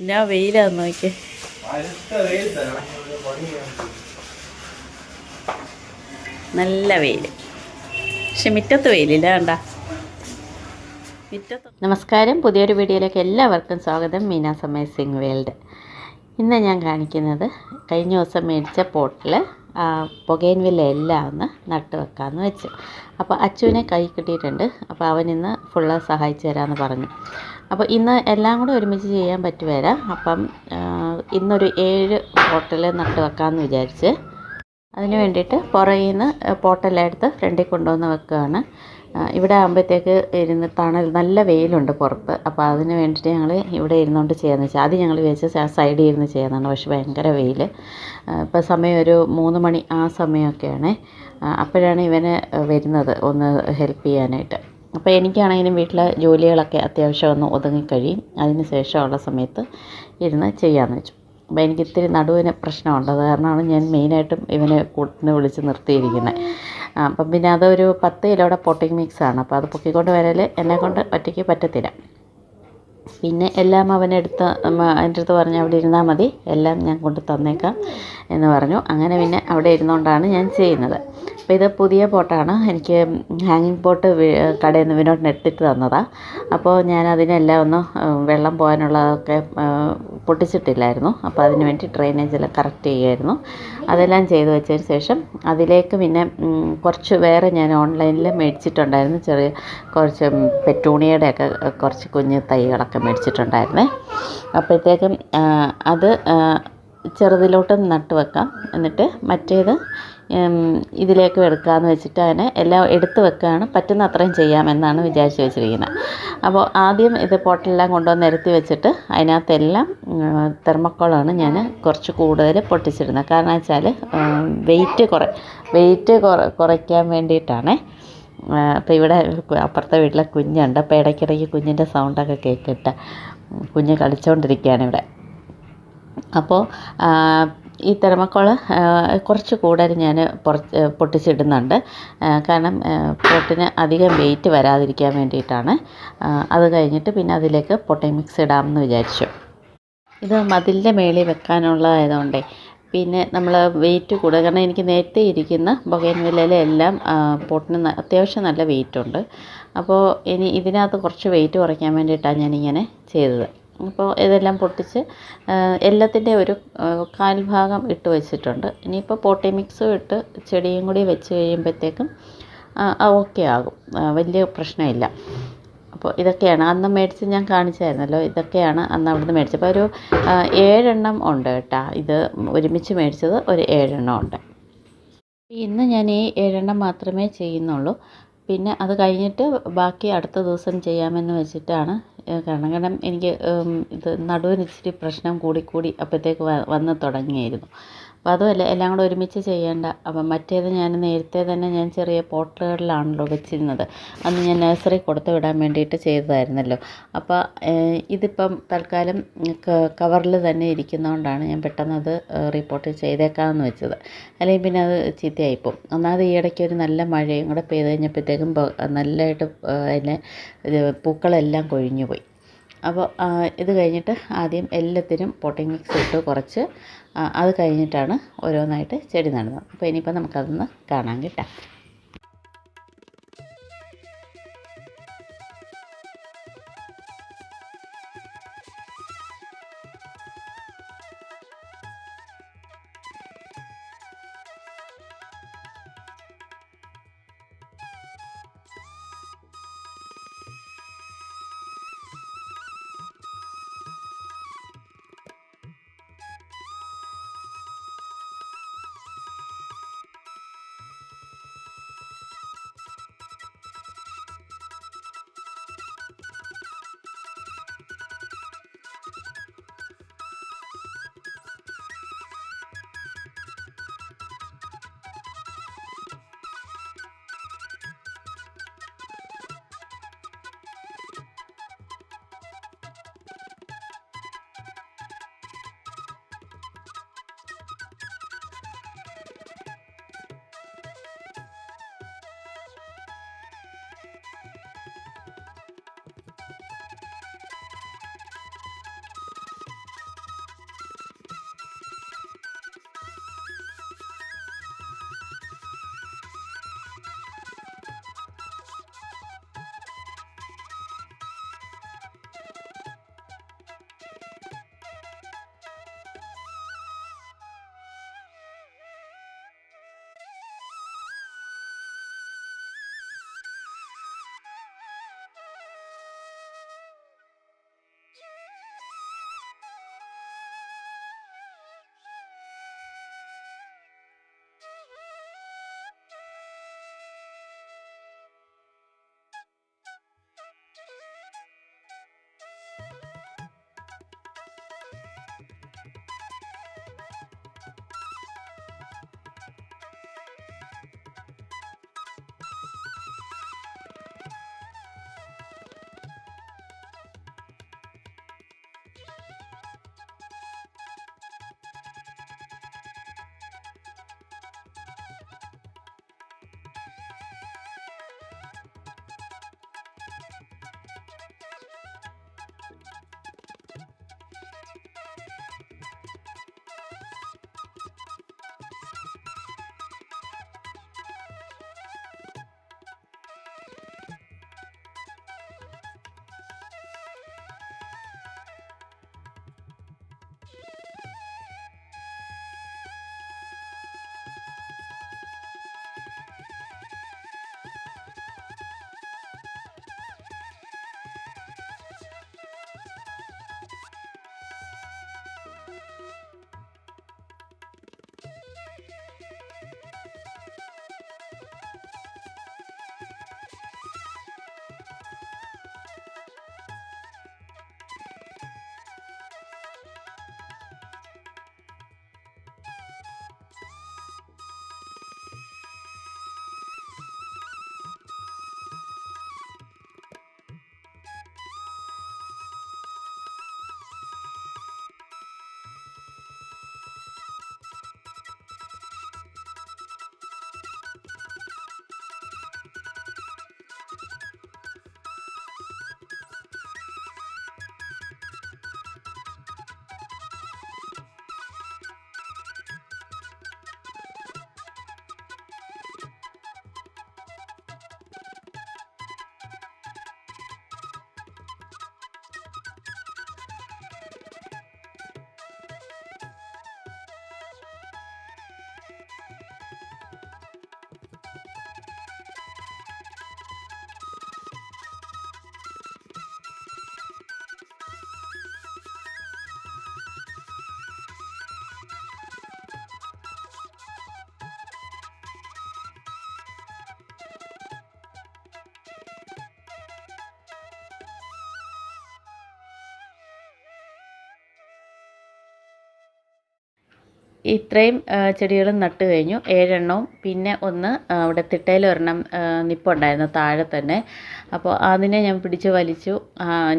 പിന്നെ ആ വെയിലാന്ന് നോക്കിയേ. നല്ല വെയിൽ. പക്ഷെ മുറ്റത്ത് വെയിലില്ല കണ്ട. മുറ്റത്ത് നമസ്കാരം. പുതിയൊരു വീഡിയോയിലേക്ക് എല്ലാവർക്കും സ്വാഗതം. Meenas sing world. ഇന്ന് ഞാൻ കാണിക്കുന്നത് കഴിഞ്ഞ ദിവസം മേടിച്ച പോട്ടിൽ പുകയിൻവില്ല എല്ലാം ഒന്ന് നട്ട് വെക്കാമെന്ന് വെച്ചു. അപ്പോൾ അച്ചുവിനെ കൈ കിട്ടിയിട്ടുണ്ട്. അപ്പോൾ അവൻ ഇന്ന് ഫുള്ള് സഹായിച്ചു തരാമെന്ന് പറഞ്ഞു. അപ്പോൾ ഇന്ന് എല്ലാം കൂടെ ഒരുമിച്ച് ചെയ്യാൻ പറ്റുവരാ? അപ്പം ഇന്നൊരു ഏഴ് പോട്ടൽ നട്ട് വെക്കാമെന്ന് വിചാരിച്ച്. അതിന് വേണ്ടിയിട്ട് പുറകിൽ നിന്ന് പോട്ടെല്ലാം എടുത്ത് ഫ്രണ്ടിൽ കൊണ്ടുവന്ന് വെക്കുകയാണ് ഇവിടെ ആകുമ്പോഴത്തേക്ക് ഇരുന്ന് തണൽ നല്ല വെയിലുണ്ട് പുറത്ത്. അപ്പോൾ അതിന് വേണ്ടിയിട്ട് ഞങ്ങൾ ഇവിടെ ഇരുന്നുകൊണ്ട് ചെയ്യാമെന്ന് വെച്ചാൽ ആദ്യം ഞങ്ങൾ വിചാരിച്ച സൈഡിൽ ഇരുന്ന് ചെയ്യാമെന്നാണ് പക്ഷെ ഭയങ്കര വെയിൽ ഇപ്പോൾ സമയം ഒരു മൂന്ന് മണി ആ സമയമൊക്കെയാണ്. അപ്പോഴാണ് ഇവന് വരുന്നത് ഒന്ന് ഹെൽപ്പ് ചെയ്യാനായിട്ട്. അപ്പോൾ എനിക്കാണെങ്കിലും വീട്ടിലെ ജോലികളൊക്കെ അത്യാവശ്യം ഒന്ന് ഒതുങ്ങിക്കഴിയും അതിന് ശേഷമുള്ള സമയത്ത് ഇരുന്ന് ചെയ്യാമെന്ന് വെച്ചു. അപ്പോൾ എനിക്ക് ഇത്തിരി നടുവിന് പ്രശ്നമുണ്ട്. അത് കാരണമാണ് ഞാൻ മെയിനായിട്ടും ഇവനെ കൂട്ടിന് വിളിച്ച് നിർത്തിയിരിക്കുന്നത് അപ്പം പിന്നെ അതൊരു പത്ത് കിലോയുടെ പൊട്ടിങ് മിക്സാണ് അപ്പോൾ അത് പൊക്കിക്കൊണ്ട് വരൽ എന്നെ കൊണ്ട് ഒറ്റയ്ക്ക് പറ്റത്തില്ല. പിന്നെ എല്ലാം അവനെടുത്ത് എന്റെ അടുത്ത് പറഞ്ഞു അവിടെ ഇരുന്നാൽ മതി. എല്ലാം ഞാൻ കൊണ്ട് തന്നേക്കാം എന്ന് പറഞ്ഞു. അങ്ങനെ പിന്നെ അവിടെ ഇരുന്നുകൊണ്ടാണ് ഞാൻ ചെയ്യുന്നത്. അപ്പോൾ ഇത് പുതിയ പോട്ടാണ്. എനിക്ക് ഹാങ്ങിങ് പോട്ട് കടയിൽ നിന്ന് വിനോട്ടിന് എടുത്തിട്ട് തന്നതാണ് അപ്പോൾ ഞാൻ അതിനെല്ലാം ഒന്ന് വെള്ളം പോകാനുള്ളതൊക്കെ പൊട്ടിച്ചിട്ടില്ലായിരുന്നു. അപ്പോൾ അതിന് വേണ്ടി ഡ്രെയിനേജെല്ലാം കറക്റ്റ് ചെയ്യുമായിരുന്നു അതെല്ലാം ചെയ്ത് വെച്ചതിന് ശേഷം അതിലേക്ക് പിന്നെ കുറച്ച് വേറെ ഞാൻ ഓൺലൈനിൽ മേടിച്ചിട്ടുണ്ടായിരുന്നു. ചെറിയ കുറച്ച് പെറ്റൂണിയുടെയൊക്കെ കുറച്ച് കുഞ്ഞ് തൈകളൊക്കെ മേടിച്ചിട്ടുണ്ടായിരുന്നേ. അപ്പോഴത്തേക്കും അത് ചെറുതിലോട്ട് നട്ട് വെക്കാം. എന്നിട്ട് മറ്റേത് ഇതിലേക്ക് എടുക്കാമെന്ന് വെച്ചിട്ട് അതിനെ എല്ലാം എടുത്ത് വെക്കുകയാണ് പറ്റുന്ന അത്രയും ചെയ്യാമെന്നാണ് വിചാരിച്ച് വെച്ചിരിക്കുന്നത്. അപ്പോൾ ആദ്യം ഇത് പൊട്ടെല്ലാം കൊണ്ടുവന്ന് നിരത്തി വെച്ചിട്ട് അതിനകത്തെല്ലാം തെർമക്കോളാണ് ഞാൻ കുറച്ച് കൂടുതൽ പൊട്ടിച്ചിരുന്നത് കാരണം വെച്ചാൽ വെയിറ്റ് കുറ വെയിറ്റ് കുറ കുറയ്ക്കാൻ വേണ്ടിയിട്ടാണ്. അപ്പോൾ ഇവിടെ അപ്പുറത്തെ വീട്ടിലെ കുഞ്ഞുണ്ട്. അപ്പോൾ ഇടയ്ക്കിടയ്ക്ക് കുഞ്ഞിന്റെ സൗണ്ടൊക്കെ കേൾക്കിട്ട് കുഞ്ഞ് കളിച്ചുകൊണ്ടിരിക്കുകയാണ് ഇവിടെ. അപ്പോൾ ഈ തെർമക്കോൾ കുറച്ച് കൂടുതൽ ഞാൻ പുറത്ത് പൊട്ടിച്ചിടുന്നുണ്ട്. കാരണം പൊട്ടിന് അധികം വെയിറ്റ് വരാതിരിക്കാൻ വേണ്ടിയിട്ടാണ്. അത് കഴിഞ്ഞിട്ട് പിന്നെ അതിലേക്ക് പൊട്ടി മിക്സ് ഇടാമെന്ന് വിചാരിച്ചു. ഇത് മതിലിന്റെ മേളിൽ വെക്കാനുള്ളതായതുകൊണ്ടേ പിന്നെ നമ്മൾ വെയിറ്റ് കൂടുതൽ കാരണം എനിക്ക് നേരത്തെ ഇരിക്കുന്ന ബൊഗൈൻവില്ലയിലെല്ലാം പോട്ടിന് അത്യാവശ്യം നല്ല വെയിറ്റ് ഉണ്ട്. അപ്പോൾ ഇനി ഇതിനകത്ത് കുറച്ച് വെയിറ്റ് കുറയ്ക്കാൻ വേണ്ടിയിട്ടാണ് ഞാനിങ്ങനെ ചെയ്തത്. അപ്പോൾ ഇതെല്ലാം പൊട്ടിച്ച് എല്ലാത്തിന്റെ ഒരു കാൽഭാഗം ഭാഗം ഇട്ട് വെച്ചിട്ടുണ്ട്. ഇനിയിപ്പോൾ പോട്ടി മിക്സും ഇട്ട് ചെടിയും കൂടി വെച്ച് കഴിയുമ്പോഴത്തേക്കും ഓക്കെ ആകും. വലിയ പ്രശ്നമില്ല. അപ്പോൾ ഇതൊക്കെയാണ്. അന്ന് മേടിച്ച് ഞാൻ കാണിച്ചായിരുന്നല്ലോ ഇതൊക്കെയാണ് അന്ന് അവിടുന്ന് മേടിച്ചത്. അപ്പോൾ ഒരു ഏഴെണ്ണം ഉണ്ട് കേട്ടോ. ഇത് ഒരുമിച്ച് മേടിച്ചത് ഒരു ഏഴെണ്ണം ഉണ്ട്. ഇന്ന് ഞാൻ ഈ ഏഴെണ്ണം മാത്രമേ ചെയ്യുന്നുള്ളൂ. പിന്നെ അത് കഴിഞ്ഞിട്ട് ബാക്കി അടുത്ത ദിവസം ചെയ്യാമെന്ന് വെച്ചിട്ടാണ് കാരണം കാരണം എനിക്ക് ഇത് നടുവിന് ഇച്ചിരി പ്രശ്നം കൂടി കൂടി അപ്പോഴത്തേക്ക് വന്ന് തുടങ്ങിയായിരുന്നു. അപ്പോൾ അതുമല്ല എല്ലാം കൂടെ ഒരുമിച്ച് ചെയ്യേണ്ട. അപ്പം മറ്റേത് ഞാൻ നേരത്തെ തന്നെ ഞാൻ ചെറിയ പോട്ടുകളിലാണല്ലോ വെച്ചിരുന്നത്. അന്ന് ഞാൻ നഴ്സറി കൊടുത്തു വിടാൻ വേണ്ടിയിട്ട് ചെയ്തതായിരുന്നല്ലോ. അപ്പോൾ ഇതിപ്പം തൽക്കാലം കവറിൽ തന്നെ ഇരിക്കുന്നതുകൊണ്ടാണ് ഞാൻ പെട്ടെന്ന് അത് റിപ്പോർട്ട് ചെയ്തേക്കാമെന്ന് വെച്ചത്. അല്ലെങ്കിൽ പിന്നെ അത് ചീത്തയായിപ്പോൾ ഒന്നാമത് ഈ ഇടയ്ക്ക് ഒരു നല്ല മഴയും കൂടെ പെയ്ത് കഴിഞ്ഞപ്പോഴത്തേക്കും നല്ലതായിട്ട് അതിനെ പൂക്കളെല്ലാം കൊഴിഞ്ഞു പോയി അപ്പോൾ ഇത് കഴിഞ്ഞിട്ട് ആദ്യം എല്ലാത്തിനും പോട്ടിംഗ് മിക്സ് ഇട്ട് കുറച്ച് അത് കഴിഞ്ഞിട്ടാണ് ഓരോന്നായിട്ട് ചെടി നടുന്നത്. അപ്പോൾ ഇനിയിപ്പോൾ നമുക്കതൊന്ന് കാണാൻ കിട്ടാം. ഇത്രയും ചെടികൾ നട്ട് കഴിഞ്ഞു. ഏഴെണ്ണവും. പിന്നെ ഒന്ന് അവിടെ തിട്ടയിൽ ഒരെണ്ണം നിപ്പുണ്ടായിരുന്നു താഴെ തന്നെ. അപ്പോൾ അതിനെ ഞാൻ പിടിച്ച് വലിച്ചു.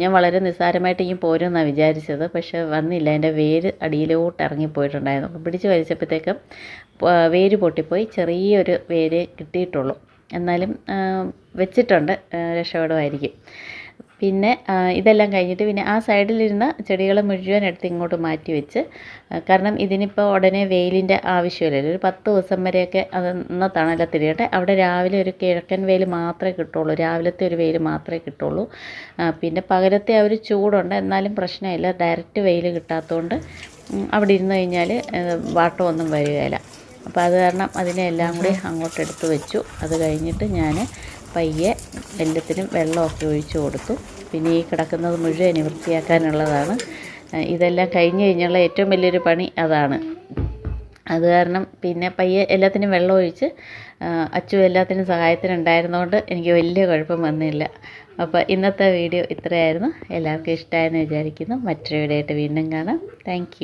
ഞാൻ വളരെ നിസ്സാരമായിട്ട് ഇനി പോരുമെന്നാണ് വിചാരിച്ചത്. പക്ഷേ വന്നില്ല. എന്റെ വേര് അടിയിലോട്ട് ഇറങ്ങിപ്പോയിട്ടുണ്ടായിരുന്നു. അപ്പോൾ പിടിച്ച് വലിച്ചപ്പോഴത്തേക്കും വേര് പൊട്ടിപ്പോയി. ചെറിയൊരു വേര് കിട്ടിയിട്ടുള്ളൂ. എന്നാലും വെച്ചിട്ടുണ്ട് രക്ഷപ്പെടുമായിരിക്കും. പിന്നെ ഇതെല്ലാം കഴിഞ്ഞിട്ട് പിന്നെ ആ സൈഡിലിരുന്ന ചെടികൾ മുഴുവൻ എടുത്ത് ഇങ്ങോട്ട് മാറ്റി വെച്ച് കാരണം ഇതിനിപ്പോൾ ഉടനെ വെയിലിന്റെ ആവശ്യമില്ലല്ലോ ഒരു പത്ത് ദിവസം വരെയൊക്കെ അത് ഒന്ന് തണലത്തിരിക്കട്ടെ അവിടെ രാവിലെ ഒരു കിഴക്കൻ വെയിൽ മാത്രമേ കിട്ടുള്ളൂ. രാവിലത്തെ ഒരു വെയിൽ മാത്രമേ കിട്ടുള്ളൂ. പിന്നെ പകലത്തെ ആ ഒരു ചൂടുണ്ട്. എന്നാലും പ്രശ്നമില്ല. ഡയറക്റ്റ് വെയിൽ കിട്ടാത്തതുകൊണ്ട് അവിടെ ഇരുന്ന് കഴിഞ്ഞാൽ വാട്ടമൊന്നും വരികയില്ല. അപ്പോൾ അത് കാരണം അതിനെ എല്ലാം കൂടി അങ്ങോട്ട് എടുത്ത് വെച്ചു. അത് കഴിഞ്ഞിട്ട് ഞാൻ പയ്യെ എല്ലാത്തിനും വെള്ളമൊക്കെ ഒഴിച്ചു കൊടുത്തു. പിന്നെ ഈ കിടക്കുന്നത് മുഴുവൻ വൃത്തിയാക്കാനുള്ളതാണ്. ഇതെല്ലാം കഴിഞ്ഞ് കഴിഞ്ഞുള്ള ഏറ്റവും വലിയൊരു പണി അതാണ്. അത് കാരണം പിന്നെ പയ്യെ എല്ലാത്തിനും വെള്ളം ഒഴിച്ച് അച്ചു എല്ലാത്തിനും സഹായത്തിനുണ്ടായിരുന്നതുകൊണ്ട് എനിക്ക് വലിയ കുഴപ്പം വന്നില്ല. അപ്പോൾ ഇന്നത്തെ വീഡിയോ ഇത്രയായിരുന്നു. എല്ലാവർക്കും ഇഷ്ടമായെന്ന് വിചാരിക്കുന്നു. മറ്റൊരു വീഡിയോ ആയിട്ട് വീണ്ടും കാണാം. താങ്ക്